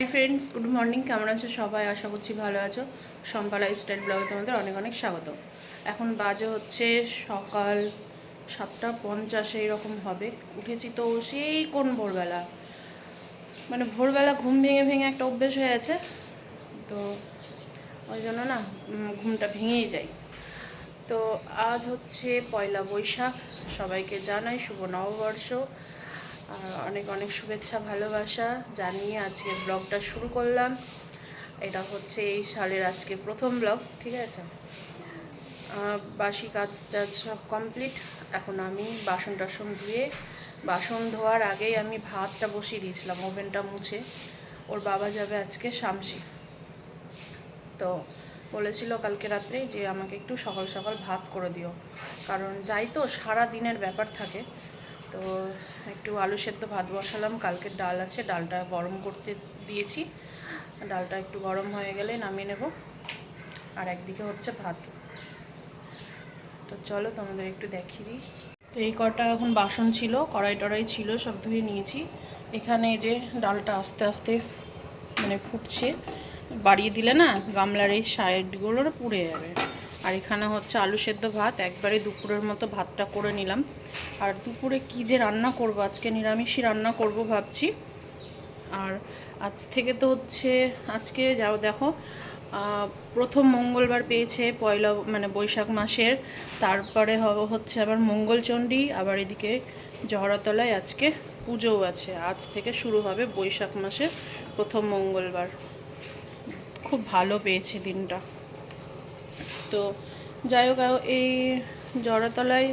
Hi friends good morning কেমন আছো সবাই? আশা করছি ভালো আছো। সম্পা লাইফস্টাইল ব্লগে তোমাদের অনেক অনেক স্বাগত। এখন বাজে হচ্ছে সকাল সাতটা পঞ্চাশে, এরকম হবে। উঠেছি তো সেই কোন ভোরবেলা। মানে ভোরবেলা ঘুম ভেঙে ভেঙে একটা অভ্যেস হয়ে আছে তো ওই জন্য না ঘুমটা ভেঙেই যায়। তো আজ হচ্ছে পয়লা বৈশাখ, সবাইকে জানাই শুভ নববর্ষ। অনেক অনেক শুভেচ্ছা, ভালোবাসা জানিয়ে আজকে ব্লগটা শুরু করলাম। এটা হচ্ছে এই সালের আজকে প্রথম ব্লগ, ঠিক আছে? বাসি কাজ টাজ সব কমপ্লিট এখন আমি বাসন টাসন ধুয়ে, বাসন ধোয়ার আগেই আমি ভাতটা বসিয়ে দিয়েছিলাম, ওভেনটা মুছে। ওর বাবা যাবে আজকে শামসি। তো বলেছিল কালকে রাত্রে যে আমাকে একটু সকাল সকাল ভাত করে দিও। কারণ যাই তো, সারা দিনের ব্যাপার থাকে। তো একটু আলু সেদ্ধ ভাত বসালাম। কালকের ডাল আছে, ডালটা গরম করতে দিয়েছি। ডালটা একটু গরম হয়ে গেলে নামিয়ে নেব। আর একদিকে হচ্ছে ভাত। তো চলো তোমাদের একটু দেখিয়ে দিই। তো এই কটা এখন বাসন ছিল, কড়াই টড়াই ছিল, সব ধুয়ে নিয়েছি। এখানে যে ডালটা আস্তে আস্তে মানে ফুটছে, বাড়িয়ে দিলে না গামলার এই সাইডগুলো পুড়ে যাবে। আর এখানে হচ্ছে আলু সেদ্ধ ভাত। একবারে দুপুরের মতো ভাতটা করে নিলাম। আর দুপুরে কি যে রান্না করব? আজকে নিরামিষই রান্না করব ভাবছি। আর আজ থেকে তো হচ্ছে, আজকে যাও দেখো প্রথম মঙ্গলবার পেয়েছে পয়লা মানে বৈশাখ মাসের। তারপরে হচ্ছে আবার মঙ্গলচণ্ডী, আবার এদিকে জহরাতলায় আজকে পুজোও আছে। আজ থেকে শুরু হবে বৈশাখ মাসের প্রথম মঙ্গলবার। খুব ভালো পেয়েছে দিনটা। তো যাই হোক এই জড়াতলায়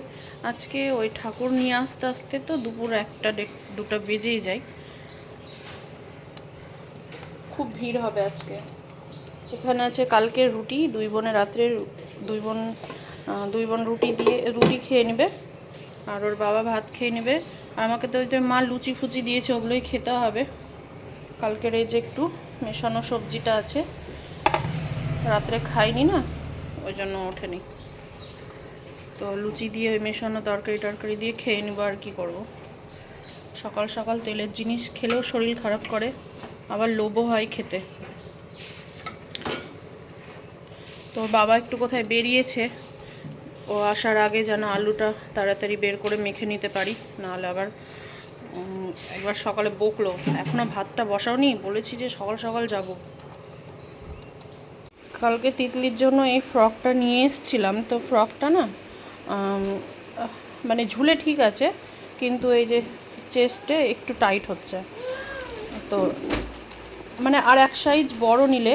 আজকে ওই ঠাকুর নিয়ে আসতে আসতে তো দুপুর একটা দুটো বেজেই যায়। খুব ভিড় হবে আজকে। এখানে আছে কালকে রুটি, দুই বোনে রাত্রে দুই বোন দুই বোন রুটি দিয়ে, রুটি খেয়ে নেবে আর ওর বাবা ভাত খেয়ে নেবে। আর আমাকে তো ওই মা লুচি ফুচি দিয়েছে, ওগুলোই খেতে হবে। কালকের এই যে একটু মেশানো সবজিটা আছে, রাত্রে খাইনি না। ওই জন্য ওঠেনি। তো লুচি দিয়ে মেশানো তরকারি টরকারি দিয়ে খেয়ে নেব আর কি করব। সকাল সকাল তেলের জিনিস খেলেও শরীর খারাপ করে, আবার লোভও হয় খেতে। তো বাবা একটু কোথায় বেরিয়েছে, ও আসার আগে যেন আলুটা তাড়াতাড়ি বের করে মেখে নিতে পারি, নাহলে আবার একবার সকালে বকলো। এখনও ভাতটা বসাওনি, বলেছি যে সকাল সকাল যাব। কালকে তিতলির জন্য এই ফ্রকটা নিয়ে এসেছিলাম। তো ফ্রকটা না মানে ঝুলে ঠিক আছে, কিন্তু এই যে চেস্টে একটু টাইট হচ্ছে। তো মানে আর এক সাইজ বড় নিলে,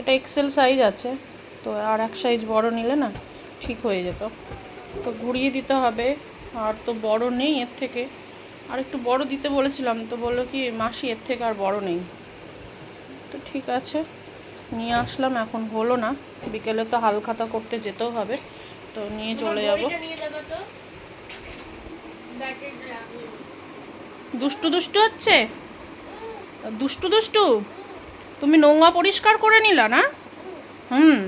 এটা এক্সেল সাইজ আছে, তো আর এক সাইজ বড় নিলে না ঠিক হয়ে যেত। তো ঘুরিয়ে দিতে হবে, আর তো বড় নেই এর থেকে। আর একটু বড় দিতে বলেছিলাম, তো বলল কি, মাসি এর থেকে আর বড় নেই। তো ঠিক আছে। নিয়ে আসলাম এখন হলো না। বিকেলে তো হালখাতা করতে যেতেও হবে তো নিয়ে চলে যাব। দুষ্টু দুষ্টু হচ্ছে? দুষ্টু দুষ্টু? তুমি নোংরা পরিষ্কার করে নিলা না? হুম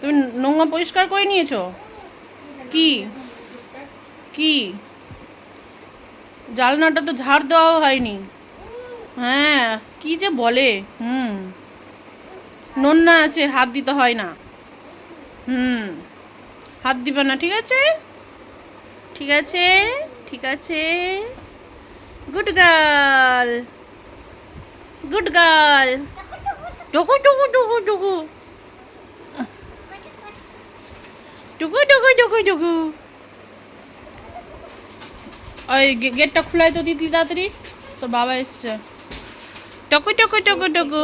তুমি নোংরা পরিষ্কার করে নিয়েছো? কি? কি? জালনাটা তো ঝাড় দেওয়াও হয়নি। হ্যাঁ কি যে বলে? হুম। নোনা আছে, হাত দিতে হয় না। হুম, হাত দিবে না, ঠিক আছে? ঠিক আছে ঠিক আছে। গুড গার্ল গুড গার্ল টুকু টুকু টুকু টুকু। টুকু টুকু টুকু টুকু। ওই গেটটা খুলাই তো দিদি তাড়াতাড়ি। তোর বাবা এসছে। টকু টকু টকু টকু।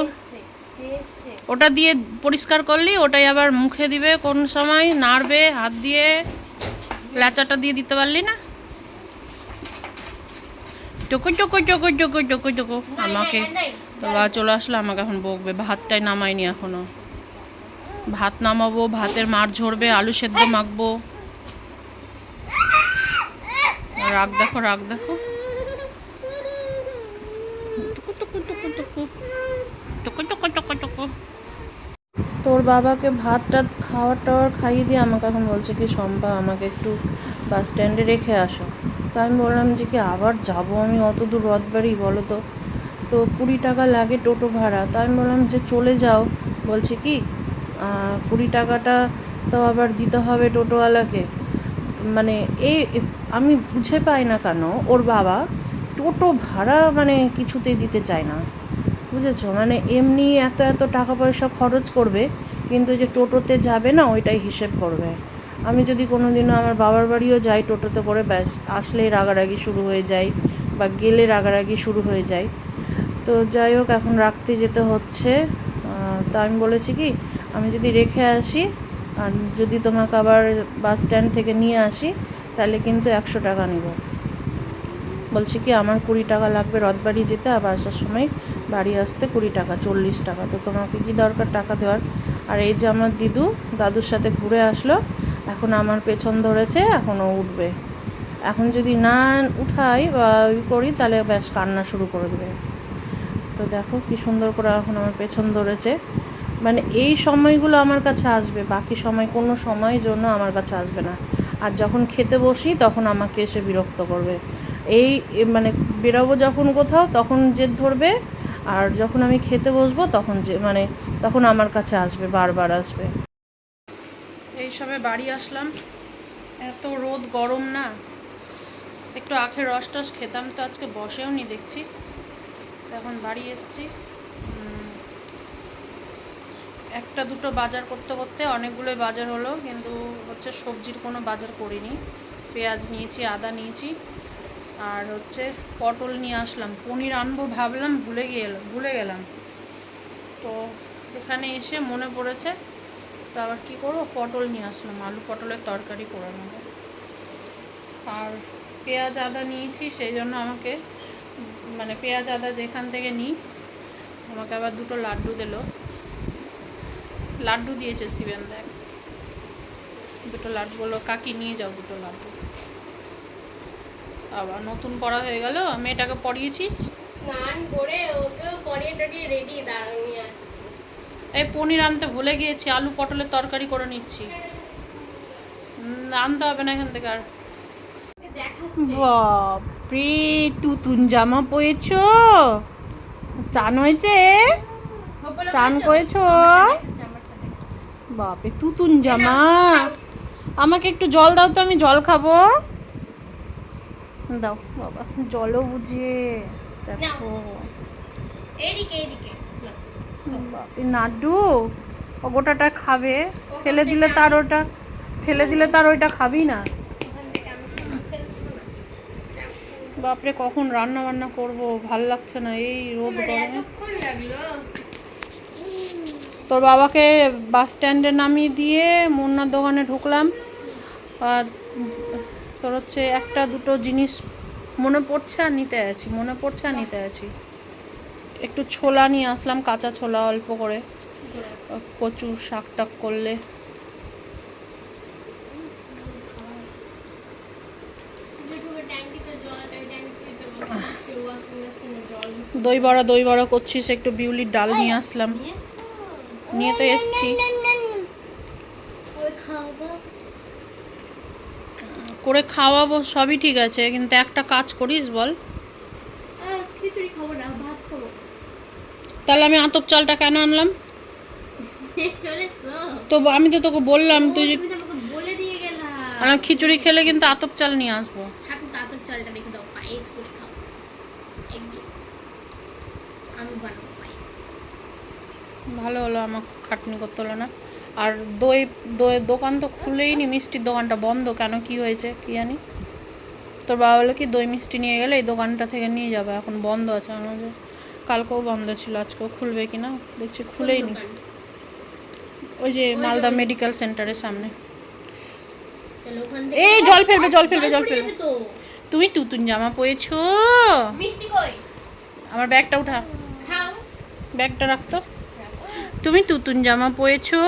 ওটা দিয়ে পরিষ্কার করলি, ওটাই আবার মুখে দিবে কোন সময়, নাড়বে, হাত দিয়ে, ল্যাচাটা দিয়ে দিতে পারলি না? টুকু টুকু টুকু টুকু টুকু টুকু আমাকে তো বা চলে আসলে, আমাকে এখন বকবে, ভাতটাই নামাইনি এখনও। ভাত নামাবো, ভাতের মার ঝরবে, আলু সেদ্ধ মাখবো। রাগ দেখো রাগ দেখো। টুকু টুকু টুকু টুকু। টুকু টুকু টুকু টুকু। তোর বাবাকে ভাত টাত খাওয়ার টাওয়ার খাইয়ে দিয়ে আমাকে এখন বলছে কি, শম্পা, আমাকে একটু বাস স্ট্যান্ডে রেখে আসো। তা আমি বললাম যে কি, আবার যাব আমি? অত দূর রথ বাড়ি বলো তো। তো কুড়ি টাকা লাগে টোটো ভাড়া। তো আমি বললাম যে চলে যাও। বলছে কি কুড়ি টাকাটা তো আবার দিতে হবে টোটোওয়ালাকে। মানে এ, আমি বুঝে পাই না কেন, ওর বাবা টোটো ভাড়া মানে কিছুতেই দিতে চায় না। বুঝেছ? মানে এমনি এত এত টাকা পয়সা খরচ করবে, কিন্তু যে টোটোতে যাবে না, ওইটাই হিসেব করবে। আমি যদি কোনো দিনও আমার বাবার বাড়িও যাই টোটোতে করে, ব্যাস, আসলেই রাগারাগি শুরু হয়ে যায় বা গেলে রাগারাগি শুরু হয়ে যায়। তো যাই হোক, এখন রাখতে যেতে হচ্ছে। তা আমি বলেছি কি, আমি যদি রেখে আসি, আর যদি তোমাকে আবার বাস স্ট্যান্ড থেকে নিয়ে আসি, তাহলে কিন্তু একশো টাকা নেব। বলছি কি, আমার কুড়ি টাকা লাগবে রথবাড়ি যেতে, আবার আসার সময় বাড়ি আসতে কুড়ি টাকা, চল্লিশ টাকা। তো তোমাকে কি দরকার টাকা দেওয়ার? আর এই যে আমার দিদু, দাদুর সাথে ঘুরে আসলো, এখন আমার পেছন ধরেছে, এখনও উঠবে। এখন যদি না উঠাই বা করি, তাহলে ব্যাস কান্না শুরু করে দেবে। তো দেখো কি সুন্দর করে এখন আমার পেছন ধরেছে। মানে এই সময়গুলো আমার কাছে আসবে, বাকি সময় কোনো সময়ের জন্য আমার কাছে আসবে না। আর যখন খেতে বসি, তখন আমাকে এসে বিরক্ত করবে। এই মানে বেরোবো যখন কোথাও, তখন জেদ ধরবে, আর যখন আমি খেতে বসবো, তখন যে মানে তখন আমার কাছে আসবে, বারবার আসবে। এই সবে বাড়ি আসলাম। এত রোদ, গরম না। একটু আখের রস টস খেতাম তো, আজকে বসেও নি দেখছি। এখন বাড়ি এসছি। একটা দুটো বাজার করতে করতে অনেকগুলোই বাজার হলো, কিন্তু হচ্ছে সবজির কোনো বাজার করিনি। পেঁয়াজ নিয়েছি, আদা নিয়েছি। আর হচ্ছে পটল নিয়ে আসলাম। পনির আনব ভাবলাম, ভুলে গেলাম ভুলে গেলাম। তো এখানে এসে মনে পড়েছে, তো আবার কী করব? পটল নিয়ে আসলাম, আলু পটলের তরকারি করে নেব। আর পেঁয়াজ আদা নিয়েছি, সেই জন্য আমাকে মানে পেঁয়াজ আদা যেখান থেকে নিই, আমাকে আবার দুটো লাড্ডু দিল। লাড্ডু দিয়েছে শিবেন দেখ। দুটো লাড্ডু বলল কাকি নিয়ে যাও দুটো লাড্ডু। আবার নতুন পড়া হয়ে গেল মেয়েটাকে পড়িয়েছিস? স্নান করে ওকেও পরিয়ে টরিয়ে রেডি দাঁড়িয়ে আছে এই পনির আনতে ভুলে গিয়েছি আলু পটলের তরকারি করে নিচ্ছি। আনতে হবে না এখান থেকে আর। বাপরে তুতুন জামা পরেছ? চান হয়েছে? চান? করেছ? বাপরে তুতুন জামা। আমাকে একটু জল দাও তো আমি জল খাব। দাও বাবা। জলও বুঝিয়ে দেখো। এইদিকে এইদিকে নাড্ডু ও গোটাটা খাবে। ফেলে দিলে তার ওটা ফেলে দিলে তার ওইটা খাবি না। বাপরে কখন রান্না বান্না করব? ভালো লাগছে না এই রোদ গরমে। তোর বাবাকে বাস স্ট্যান্ডে নামিয়ে দিয়ে মুন্নার দোকানে ঢুকলাম। আর তোর হচ্ছে একটা দুটো জিনিস মনে পড়ছে আর নিতে আছি, মনে পড়ছে আর নিতে আছি। একটু ছোলা নিয়ে আসলাম, কাঁচা ছোলা অল্প করে। কচুর শাক টাক করলে। দই বড়া দই বড়া করছিস একটু বিউলির ডাল নিয়ে আসলাম। নিয়ে তো এসছি। করে খাওয়াবো সবই ঠিক আছে কিন্তু একটা কাজ করিস বল। খিচুড়ি খাব না ভাত খাব। তাহলে আমি আতপ চালটা কেন আনলাম? তো আমি তো তোকে বললাম তুই বলে দিয়ে খিচুড়ি খেলে কিন্তু আতপ চাল নিয়ে আসব। ঠাকুর আতর চালটা রেখে দাও পায়েস করে খাও। আমি বানাবো পায়েস। ভালো হলো আমার খাটনি করতে হলো না। আর দই দই দোকান তো খুলেই নি মিষ্টির দোকানটা বন্ধ। কেন কি হয়েছে কি জানি? তোর বাবা বলে কি দই মিষ্টি নিয়ে গেলে এই দোকানটা থেকে নিয়ে যাবে। এখন বন্ধ আছে আমার যে কালকেও বন্ধ ছিল আজকেও খুলবে কি না দেখছি খুলেই নি ওই যে মালদা মেডিকেল সেন্টারের সামনে। এই জল ফেলবে জল ফেলবে জল ফেলবে। তুমি তুতুন জামা পরেছো? আমার ব্যাগটা উঠা। ব্যাগটা রাখতো তুমি তুতুন জামা পরেছো?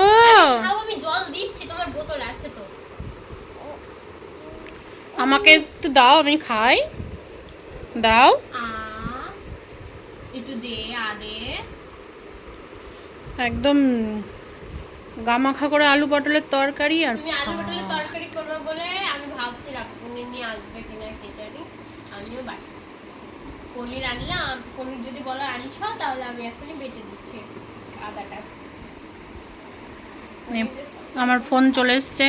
আমি জল দিচ্ছি তোমার বোতল আছে তো। আমাকে একটু দাও আমি খাই। দাও। একটু দে আদে একদম গামাখা করে আলু পটলের তরকারি আর তুমি আলু পটলের তরকারি করবে বলে আমি ভাবছিলাম তুমি নিয়ে আসবে কিনা খিচুড়ি। আমিও বাড়ি পনির আনলাম পনির যদি বলো আনছ তাহলে আমি এখনই বেটে দিচ্ছি। আদাটা। আমার ফোন চলে এসছে।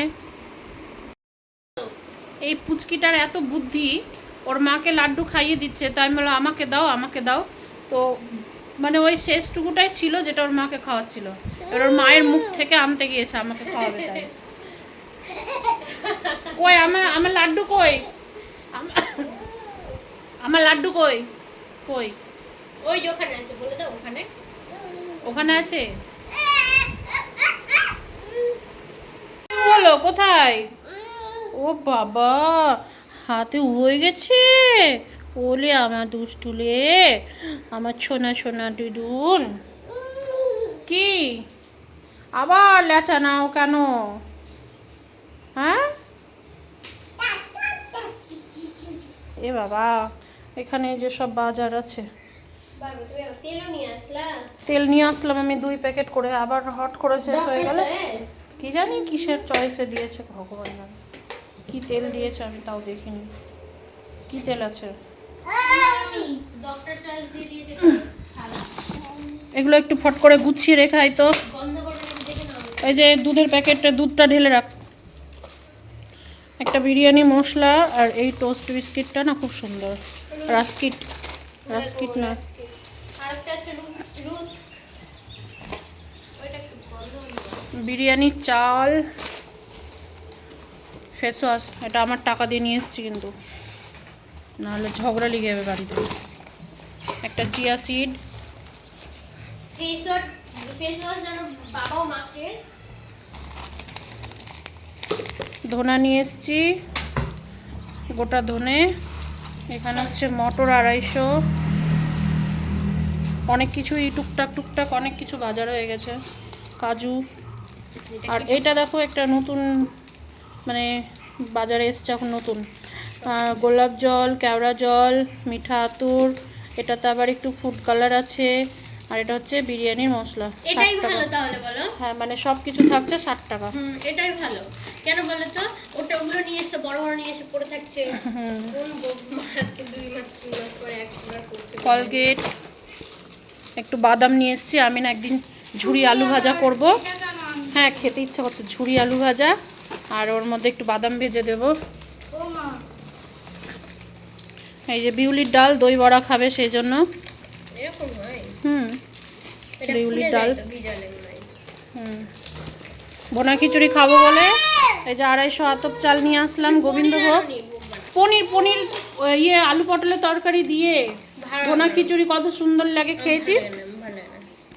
এই পুচকিটার এত বুদ্ধি ওর মাকে লাড্ডু খাইয়ে দিচ্ছে তাই আমি বললাম আমাকে দাও আমাকে দাও। তো মানে ওই শেষটুকুটাই ছিল যেটা ওর মাকে খাওয়াচ্ছিল। এবার ওর মায়ের মুখ থেকে আনতে গিয়েছে আমাকে খাওয়াবে তাই। কই আমার আমার লাড্ডু কই? আমার লাড্ডু কই? কই? ওই যে ওখানে আছে বলে দাও ওখানে। ওখানে আছে? বলো, কোথায়? ও বাবা, হাতে হয়ে গেছে? ওলে আমার দুষ্টুলে, আমার সোনা সোনা দুদুন। কি? আবার লেচা নাও কেন? হ্যাঁ? এ বাবা, এখানে যে সব বাজার আছে। তেল নিয়ে আসলাম আমি দুই প্যাকেট করে। আবার হট করে শেষ হয়ে গেলে। কি জানি কিসের চয়েসে দিয়েছে ভগবান জানে। কি তেল দিয়েছে আমি তাও দেখিনি। কি তেল আছে? এগুলো একটু ফট করে গুছিয়ে রেখাই তো। এই যে দুধের প্যাকেটটা দুধটা ঢেলে রাখ। একটা বিরিয়ানি মশলা আর এই টোস্ট বিস্কিটটা না খুব সুন্দর। রাস্কিট। রাস্কিট না। বিরিয়ানির চাল ফেস ওয়াশ এটা আমার টাকা দিয়ে নিয়ে এসেছি কিন্তু। নাহলে ঝগড়া লেগে যাবে বাড়িতে। একটা চিয়া সিড। ধনা নিয়ে এসেছি। গোটা ধনে। এখানে হচ্ছে মটর আড়াইশো। অনেক কিছুই টুকটাক টুকটাক অনেক কিছু বাজার হয়ে গেছে। কাজু আর এটা দেখো একটা নতুন মানে বাজারে এসছে এখন নতুন। গোলাপ জল কেওড়া জল মিঠা আতুর এটাতে আবার একটু ফুড কালার আছে আর এটা হচ্ছে বিরিয়ানির মশলা এটাই ভালো তাহলে বলো। হ্যাঁ মানে সব কিছু থাকছে ষাট টাকা। হুম এটাই ভালো। কেন বলো তো? ওটা ওগুলো নিয়ে এসে বড় বড় নিয়ে এসে পড়ে থাকছে। কোন দুই মাস তিন মাস পরে করছে কলগেট একটু বাদাম নিয়ে এসেছি আমি না একদিন ঝুড়ি আলু ভাজা করব। হ্যাঁ খেতে ইচ্ছা করছে ঝুড়ি আলু ভাজা আর ওর মধ্যে একটু বাদাম ভেজে দেবো। এই যে বিউলির ডাল দই বড়া খাবে সেই জন্য। হুম বিউলির ডাল। হুম বোনা খিচুড়ি খাব বলে। এই যে আড়াইশো আতপ চাল নিয়ে আসলাম গোবিন্দভোগ। পনির পনির ইয়ে আলু পটলের তরকারি দিয়ে। বোনা খিচুড়ি কত সুন্দর লাগে খেয়েছিস?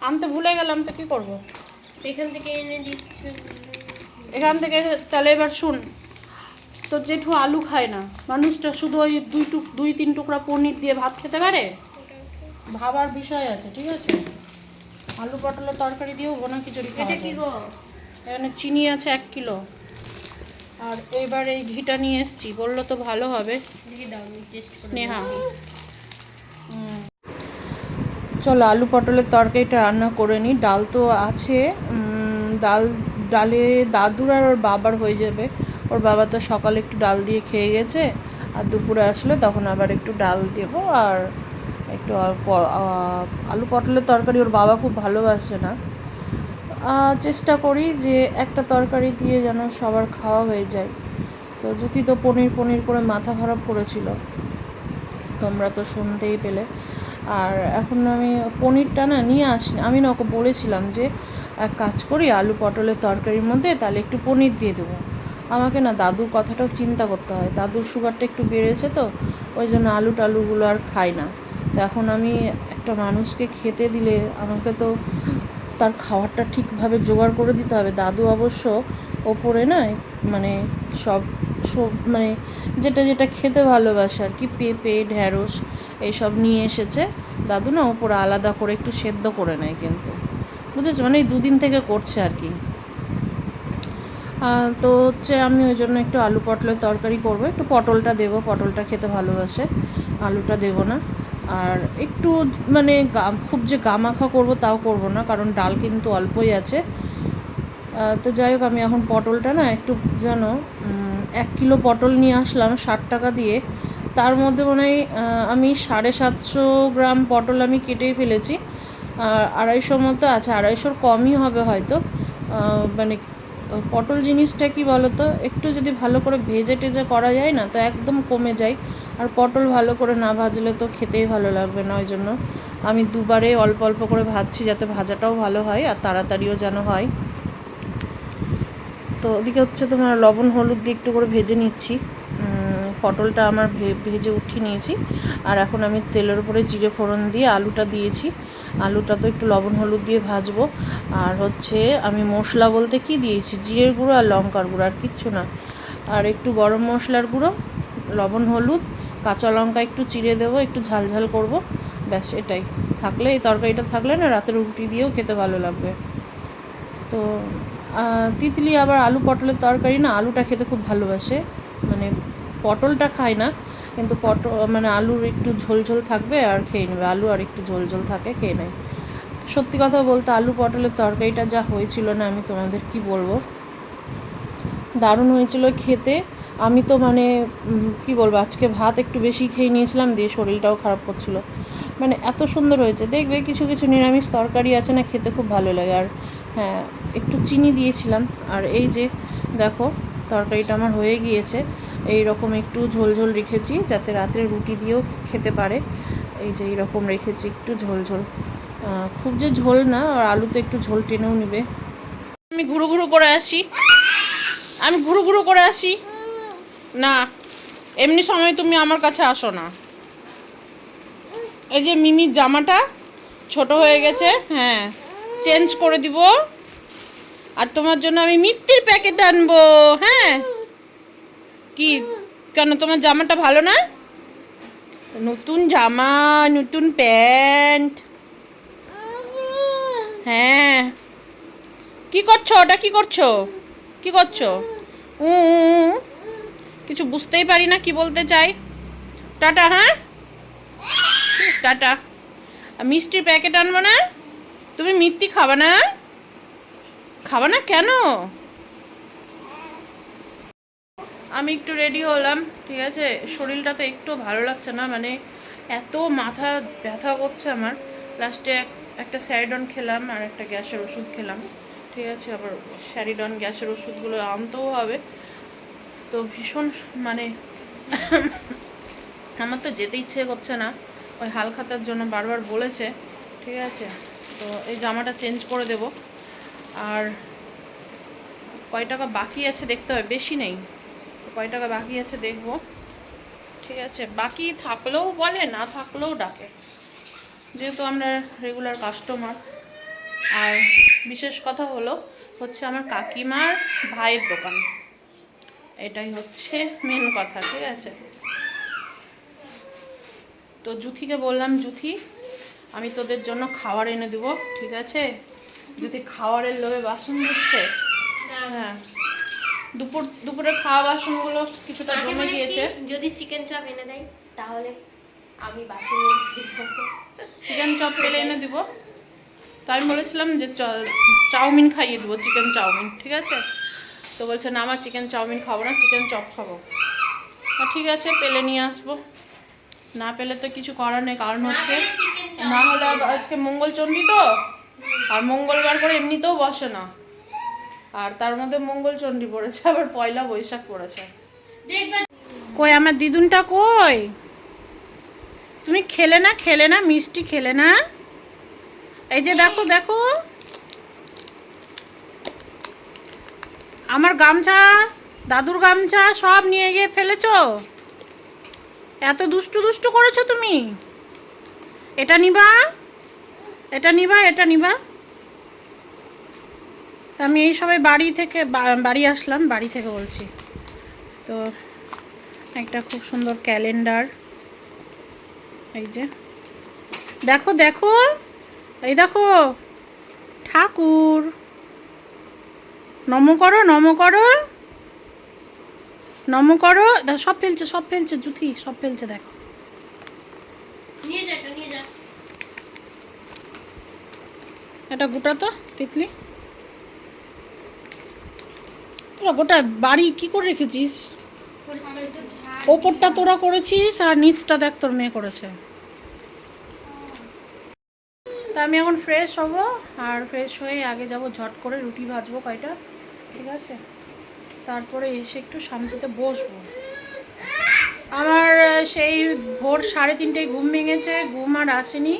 আমি না, ভালো গেলাম তো কি করব? এখান থেকে এনে দিচ্ছ। এখান থেকে তাহলে এবার শুন তোর জেঠু আলু খায় না। মানুষটা শুধু ওই দুই টুক দুই তিন টুকরা পনির দিয়ে ভাত খেতে পারে? ভাবার বিষয় আছে ঠিক আছে? আলু পটলের তরকারি দিয়েও বোনা খিচুড়ি খাওয়া এটা কি গো? এখানে চিনি আছে এক কিলো। আর এবার এই ঘিটা নিয়ে এসছি বলল তো ভালো হবে। স্নেহা চলো, আলু পটলের তরকারিটা রান্না করে নিই। ডাল তো আছে। ডাল, ডালে দাদুর আর ওর বাবার হয়ে যাবে। ওর বাবা তো সকালে একটু ডাল দিয়ে খেয়ে গেছে। আর দুপুরে আসলে তখন আবার একটু ডাল দেবো। আর একটু আলু পটলের তরকারি ওর বাবা খুব ভালোবাসে না। চেষ্টা করি যে একটা তরকারি দিয়ে যেন সবার খাওয়া হয়ে যায়। তো যদি তো পনির পনির করে মাথা খারাপ করেছিল, তোমরা তো শুনতেই পেলে। আর এখন আমি পনিরটা না নিয়ে আসি আমি না ওকে বলেছিলাম যে, এক কাজ করি আলু পটলের তরকারির মধ্যে, তাহলে একটু পনির দিয়ে দেবো। আমাকে না দাদুর কথাটাও চিন্তা করতে হয়। দাদুর সুগারটা একটু বেড়েছে তো, ওই জন্য আলু টালুগুলো আর খাই না। তো এখন আমি একটা মানুষকে খেতে দিলে আমাকে তো তার খাবারটা ঠিকভাবে জোগাড় করে দিতে হবে। দাদু অবশ্য ওপরে না মানে সব মানে যেটা যেটা খেতে ভালোবাসে আর কি পেঁপে ঢ্যাঁড়স এইসব নিয়ে এসেছে। দাদু না ওপরে আলাদা করে একটু সেদ্ধ করে নেয় কিন্তু। বুঝেছ? মানে এই দুদিন থেকে করছে আর কি। তো হচ্ছে আমি ওই জন্য একটু আলু পটলের তরকারি করব। একটু পটলটা দেবো, পটলটা খেতে ভালোবাসে। আলুটা দেবো না। আর একটু মানে খুব যে গামাখা করব তাও করব না, কারণ ডাল কিন্তু অল্পই আছে। তো যাই হোক, আমি এখন পটলটা না একটু যেন কিলো পটল নিয়ে আসলাম ষাট টাকা দিয়ে। তার মধ্যে মনে হয় আমি সাড়ে সাতশো গ্রাম পটল আমি কেটেই ফেলেছি। আর আড়াইশোর মতো আছে, আড়াইশোর কমই হবে হয়তো। মানে পটল জিনিসটা কি বলতো, একটু যদি ভালো করে ভেজে টেজে করা যায় না, তো একদম কমে যায়। আর পটল ভালো করে না ভাজলে তো খেতেই ভালো লাগবে না, ওই জন্য আমি দুবারে অল্প অল্প করে ভাজছি যাতে ভাজাটাও ভালো হয় আর তাড়াতাড়িও যেন হয়। তো ওদিকে হচ্ছে তোমার লবণ, হলুদ দিয়ে একটু করে ভেজে নিচ্ছি। পটলটা আমার ভেজে উঠিয়ে নিয়েছি। আর এখন আমি তেলের উপরে জিরে ফোড়ন দিয়ে আলুটা দিয়েছি। আলুটা তো একটু লবণ, হলুদ দিয়ে ভাজবো। আর হচ্ছে আমি মশলা বলতে কি দিয়েছি? জিরের গুঁড়ো আর লঙ্কার গুঁড়ো, আর কিচ্ছু না। আর একটু গরম মশলার গুঁড়ো, লবণ, হলুদ, কাঁচা লঙ্কা একটু চিড়ে দেবো, একটু ঝাল ঝাল করব। ব্যাস, এটাই। থাকলে এই তরকারিটা থাকলে না রাতের রুটি দিয়েও খেতে ভালো লাগবে। তো তিতলি আবার আলু পটলের তরকারি না, আলুটা খেতে খুব ভালোবাসে। মানে পটলটা খায় না, কিন্তু পটল মানে আলুর একটু ঝোল ঝোল থাকবে আর খেয়ে নেবে। আলু আর একটু ঝোল ঝোল থাকে, খেয়ে নেয়। সত্যি কথা বলতে আলু পটলের তরকারিটা যা হয়েছিল না, আমি তোমাদের কি বলব? দারুণ হয়েছিল খেতে। আমি তো মানে কি বলব, আজকে ভাত একটু বেশি খেয়ে নিয়েছিলাম, দিয়ে শরীরটাও খারাপ করছিল। মানে এত সুন্দর হয়েছে। দেখবে কিছু কিছু নিরামিষ তরকারি আছে না, খেতে খুব ভালো লাগে। আর হ্যাঁ একটু চিনি দিয়েছিলাম। আর এই যে দেখো, তরকারিটা আমার হয়ে গিয়েছে। এই রকম একটু ঝোল ঝোল রেখেছি যাতে রাত্রে রুটি দিয়েও খেতে পারে। এই যে এইরকম রেখেছি একটু ঝোল ঝোল। খুব যে ঝোল না, আর আলুতে একটু ঝোল টেনেও নেবে। আমি ঘুরু ঘুরু করে আসি। আমি ঘুরু ঘুরু করে আসি। না, এমনি সময় তুমি আমার কাছে আসো না। এই যে মিমির জামাটা ছোট হয়ে গেছে হ্যাঁ চেঞ্জ করে দিব। আর তোমার জন্য আমি মিত্তির প্যাকেট আনব হ্যাঁ? কি? কেন, তোমার জামাটা ভালো না? নতুন জামা, নতুন প্যান্ট। হ্যাঁ। কি করছ? ওটা কি করছ? কি করছ? উ। কিছু বুঝতেই পারি না কি বলতে চাই। টাটা হ্যাঁ? টাটা। মিষ্টির প্যাকেট আনব না? তুমি মিত্তি খাবা না? খাবা না কেন? আমি একটু রেডি হলাম, ঠিক আছে? শরীরটা তো একটু ভালো লাগছে না মানে এত মাথা ব্যথা করছে আমার। লাস্টে একটা স্যারিডন খেলাম আর একটা গ্যাসের ওষুধ খেলাম, ঠিক আছে? আবার স্যারিডন গ্যাসের ওষুধগুলো আনতেও হবে। তো ভীষণ মানে আমার তো যেতে ইচ্ছে করছে না। ওই হালখাতার জন্য বারবার বলেছে, ঠিক আছে? তো এই জামাটা চেঞ্জ করে দেব। আর কয় টাকা বাকি আছে দেখতে হবে, বেশি নেই। কয় টাকা বাকি আছে দেখব। ঠিক আছে, বাকি থাকলেও বলে, না থাকলেও ডাকে। যেহেতু আমরা রেগুলার কাস্টমার আর বিশেষ কথা হলো হচ্ছে আমার কাকিমার ভাইয়ের দোকান। এটাই হচ্ছে মেন কথা, ঠিক আছে? তো জুথিকে বললাম, জুথি, আমি তোদের জন্য খাবার এনে দেবো, ঠিক আছে? যদি খাওয়ারের লোভে বাসন দিচ্ছে হ্যাঁ। দুপুর দুপুরে খাওয়া বাসনগুলো কিছুটা জমে গিয়েছে। যদি চিকেন চপ এনে দেয় তাহলে আমি বাসন চিকেন চপ পেলে এনে দিব। তো আমি বলেছিলাম যে চাউমিন খাইয়ে দেবো চিকেন চাউমিন ঠিক আছে? তো বলছে না আমার চিকেন চাউমিন খাব না চিকেন চপ খাব। ঠিক আছে পেলে নিয়ে আসব। না পেলে তো কিছু করার নেই কারণ হচ্ছে না হলে আজকে মঙ্গলচণ্ডী তো। আর মঙ্গলবার করে এমনিতেও বসে না। আর তার মধ্যে মঙ্গলচণ্ডী পড়েছে, আবার পয়লা বৈশাখ পড়েছে। কই, আমার দিদুনটা কই? তুমি খেলে না খেলে না, মিষ্টি খেলে না? এই যে দেখো দেখো। আমার গামছা, দাদুর গামছা সব নিয়ে গিয়ে ফেলেছ? এত দুষ্টু দুষ্টু করেছ তুমি? এটা নিবা? এটা নিবা এটা নিবা। তা আমি এই সবাই বাড়ি থেকে বাড়ি আসলাম, বাড়ি থেকে বলছি। তো একটা খুব সুন্দর ক্যালেন্ডার। এই যে। দেখো দেখো, এই দেখো, ঠাকুর। নম করো নম করো। নম করো। সব ফেলছে সব ফেলছে, জুথি, সব ফেলছে, দেখ। নিয়ে যা নিয়ে যা। এটা গোটা তো, তিতলি। তোরা গোটা বাড়ি কি করে রেখেছিস? ওপরটা তোরা করেছিস আর নিচটা দেখ তোর মেয়ে করেছে। তা আমি এখন ফ্রেশ হব আর ফ্রেশ হয়ে আগে যাব ঝট করে রুটি ভাজবো কয়টা, ঠিক আছে? তারপরে এসে একটু শান্তিতে বসবো। আমার সেই ভোর সাড়ে তিনটেয় ঘুম ভেঙেছে, ঘুম আর আসেনি।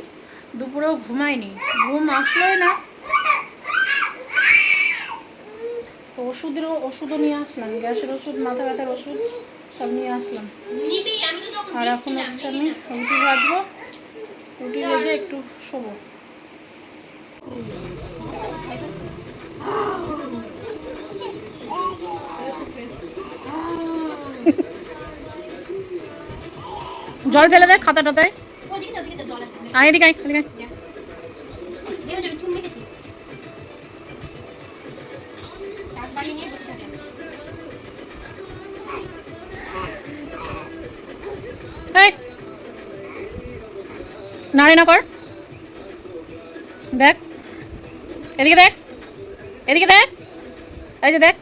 দুপুরেও ঘুমায়নি। ঘুম আসলোই না। তো ওষুধেরও ওষুধও নিয়ে আসলাম। গ্যাসের ওষুধ মাথা ব্যথার ওষুধ সব নিয়ে আসলাম। আর এখন হচ্ছে আমি। রুটি ভাজবো। রুটি ভেজে একটু শোবো। জল ফেলে দেয় খাতা আয় এদিকে আয় এদিকে আয়। দেখো যাবে, চুন মেখেছি। একবারই নিয়ে বসে থাকে। এই নাড়ে না কর দেখ এদিকে দেখ এদিকে দেখ এই যে দেখ